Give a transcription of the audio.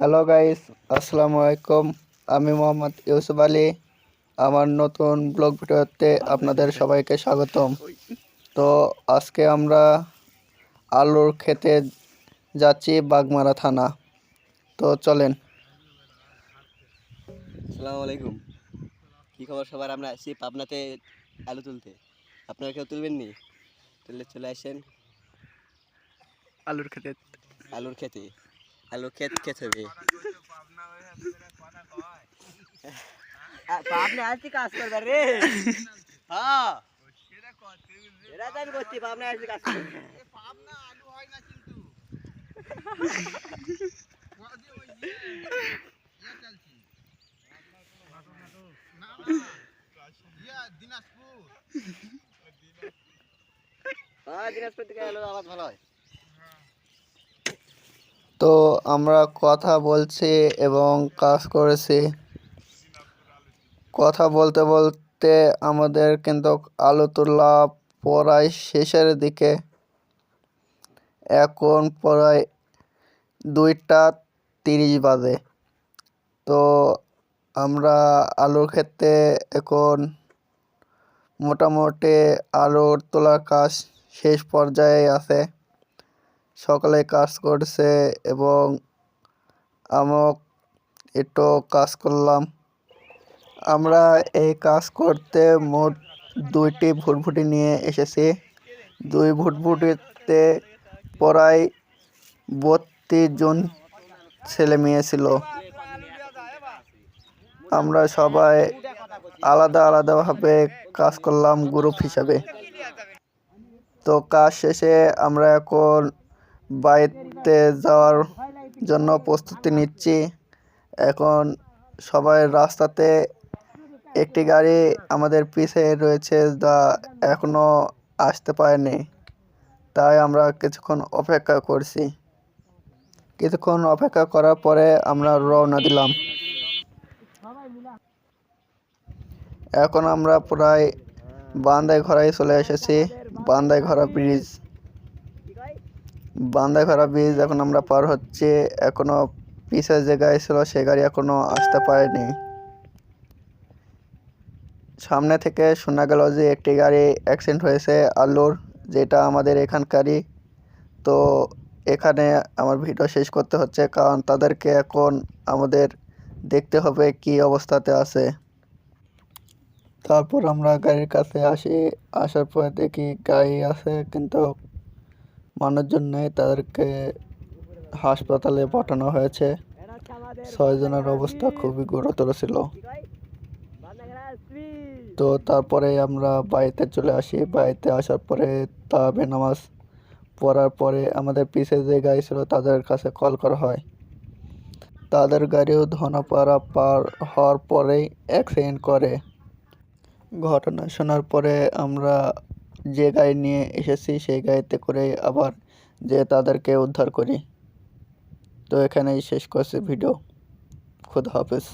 Hello guys আসসালামু আলাইকুম আমি মোহাম্মদ ইউসুফ আলী। আমার নতুন ব্লগ ভিডিওতে আপনাদের সবাইকে স্বাগতম। তো আজকে আমরা আলুর খেতে যাচ্ছি বাগমারা থানা। তো চলেন। আসসালামু আলাইকুম। কী খবর সবার? আমরা আসি পাবনাতে আলু তুলতে। আপনারা কেউ তুলবেন নি? তুললে চলে আসেন। আলুর খেতে। আলুর খেতে। আলুর ক্ষেত খেতে হবে পাবনা আসছি কাজ করবে রে হ্যাঁ এরা তো আমি করছি পাবনা আসছি কাজ করবে হ্যাঁ দিনাজপুর থেকে আলু আবাদ ভালো হয় তো আমরা কথা বলছি এবং কাজ করেছি। কথা বলতে বলতে আমাদের কিন্তু আলু তোলা প্রায় শেষের দিকে। এখন প্রায় দুইটা তিরিশ বাজে। তো আমরা আলুর ক্ষেত্রে এখন মোটামুটি আলুর তোলার কাজ শেষ পর্যায়ে আছে। সকালে কাজ করছে এবং আমক একটু কাজ করলাম। আমরা এই কাজ করতে মোট দুইটি ভুটভুটি নিয়ে এসেছি। দুই ভুটভুটিতে প্রায় বত্রিশ জন ছেলে মেয়ে ছিল। আমরা সবাই আলাদা আলাদাভাবে কাজ করলাম গ্রুপ হিসাবে। তো কাজ শেষে আমরা এখন বাড়িতে যাওয়ার জন্য প্রস্তুতি নিচ্ছি। এখন সবাই রাস্তাতে একটি গাড়ি আমাদের পিছে রয়েছে যা এখনও আসতে পারেনি। তাই আমরা কিছুক্ষণ অপেক্ষা করছি। কিছুক্ষণ অপেক্ষা করার পরে আমরা রওনা দিলাম। এখন আমরা প্রায় বান্দায় ঘরায় চলে এসেছি বান্দায় ঘরা ব্রিজ। বান্দায় ঘরা ব্রিজ এখন আমরা পার হচ্ছে, এখনও পিছের যে গাড়ি ছিল সে গাড়ি এখনও আসতে পারেনি। সামনে থেকে শোনা গেল যে একটি গাড়ি অ্যাক্সিডেন্ট হয়েছে আলুর যেটা আমাদের এখানকারই। তো এখানে আমার ভিডিও শেষ করতে হচ্ছে, কারণ তাদেরকে এখন আমাদের দেখতে হবে কি অবস্থাতে আছে। তারপর আমরা গাড়ির কাছে আসি, আসার পরে দেখি গাড়ি আছে, কিন্তু মানুষজন নেই, তাদেরকে হাসপাতালে পাঠানো হয়েছে। ছয়জনের অবস্থা খুবই গুরুতর ছিল। তো তারপরে আমরা বাড়িতে চলে আসি। বাড়িতে আসার পরে তাবে নামাজ পড়ার পরে আমাদের পিছে যে গাড়ি ছিল, তাদের কাছে কল করা হয়। তাদের গাড়িও ধনাপাড়া পার হওয়ার পরেই অ্যাক্সিডেন্ট করে। ঘটনা শোনার পরে আমরা যে গায়ে নিয়ে এসেছি, সেই গায়েতে করে আবার যে তাদেরকে উদ্ধার করি। তো এখানেই শেষ করছি ভিডিও। খুদ হাফেজ।